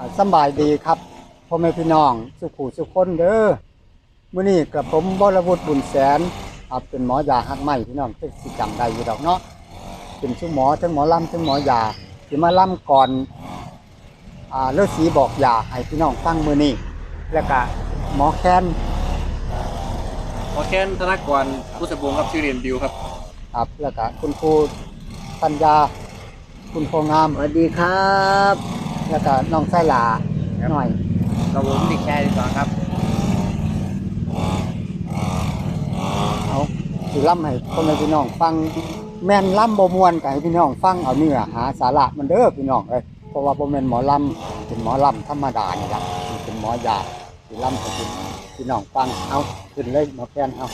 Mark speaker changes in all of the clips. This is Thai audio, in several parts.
Speaker 1: อ่าสำบายดีครับพ่อแม่พี่น้องสุขูสุขคนเด้อมื้อนี้กับผมบรวุฒิบุญแสนอ่าเป็นหมอยาหักไหมพี่น้องเพิ่นสิจำได้อยู่ดอกเนาะเป็นชื่อหมอทั้งหมอลำทั้งหมอยาสิมาลำก่อนอ่าเลือสีบอกยาให้พี่น้องฟังมื้อนี้แล้วก็หมอแคน
Speaker 2: หมอแคนธนกรผู้สบงครับชื่อเรียนดิวครับ
Speaker 1: ครับแล้วก็คุณครูปัญญาคุณโคงาม
Speaker 3: สวัสดีครับ
Speaker 1: แล้วก็น้องไส้หลาหน่อย
Speaker 3: กับผมเด็กชายดีกว่าครับ
Speaker 1: เอาสิล่ำให้พ่อแม่พี่น้องฟังแม่นล่ำบ่ม่วนก็ให้พี่น้องฟังเอาเนื้อหาสาระมันเด้อพี่น้องเอ้ยเพราะว่าบ่แม่นหมอลำเป็นหมอลำธรรมดานี่ล่ะเป็นหมอยาสิล่ำให้พี่พี่น้องฟังเอาขึ้นเลยหมอแคนเอา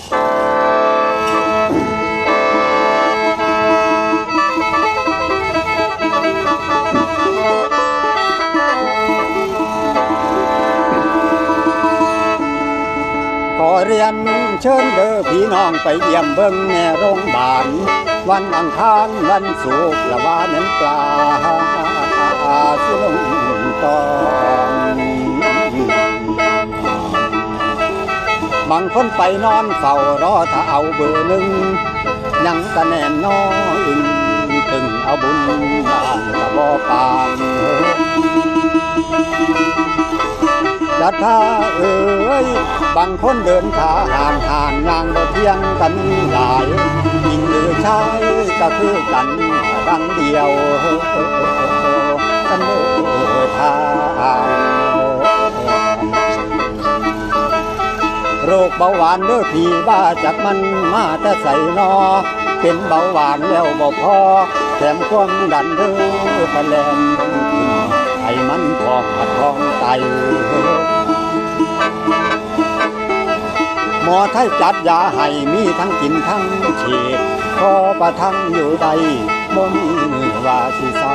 Speaker 1: นเชิญเด้อพี่น้องไปเยี่ยมเบิ่งแม่โรงบาลวันอังคารวันศุกร์ละว่านั้นปลาสิลงตอนบางคนไปนอนเฝ้ารอถ้าเอาเบอร์หนึ่งยังกะแน่นน้อยอึงตึงเอาบุญบานกะบ่ปาน จัดท่าเอ้ยบางคนเดินขาห่างห่างยางบ่เที่ยงกันหลายหญิงหรือชายก็คือกันดังเดียวกันเด้อทางโรคเบาหวานเด้อพี่บ้าจากมันมาแต่ใส่นอ เป็นเบาหวานแล้วบ่พอแถมความดันเด้อปลาแลม ไทยจัดยาให้มีทั้งกินทั้งฉีดพอประทังอยู่ใดบ่มีมือว่าสิเศร้า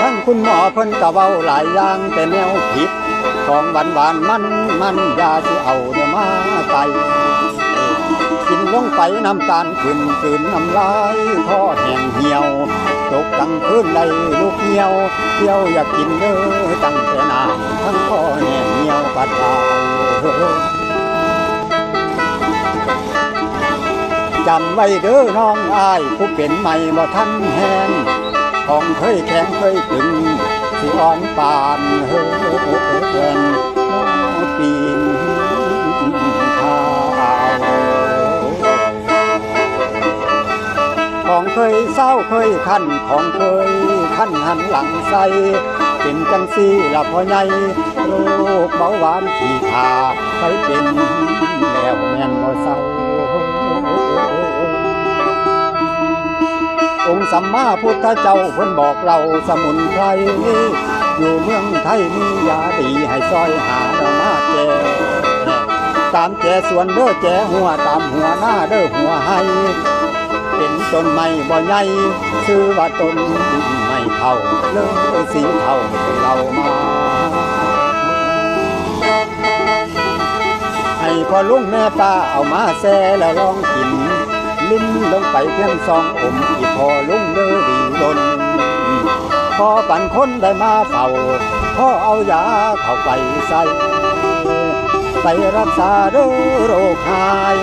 Speaker 1: ทั้งคุณหมอเพิ่นกะเว้าหลายอย่างแต่แนวผิด ของหวานหวานมันมันยาสิเอาเนื้อมาไต่ ลงไปน้ำตาลขึ้นคืนน้ำลายคอแห้งเหี่ยวตกกลางคืนได้ลูกเหี่ยวเที่ยวอยากกินเด้อตั้งแต่นานทั้งคอแห้งเหี่ยวปัดลาจำไว้เด้อน้องอายผู้เป็นใหม่บ่ทันแหงของเคยแข็งเคยตึงสิอ่อนปานเฮินปี ยคันของเคยคันหันหลังใสเป็นจังซี่ละพ่อใหญ่โรคเบาหวานขี้ขาไปเป็นแล้วแม่นบ่เศร้าองค์สัมมาพุทธเจ้าเพิ่นบอกเราสมุนไพรอยู่เมืองไทยมียาดีให้ซอยหาเรามาแจตามแจสวนเด้อแจหัวตามหัวหน้าเด้อหัวให้ ต้นไม้บ่ใหญ่ชื่อว่าต้นไม้เท่าเลยสีเท่าเรามาให้พ่อลุงแม่ป้าเอามาแซ่แล้วลองกิน ลิ้นลงไปเพียงสองอมอีพอลุงเด้อดีดนพอปั่นคนได้มาเฝ้าพ่อเอายาเข้าไปใส่ไปรักษาด้อโรคหาย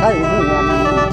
Speaker 1: ไข้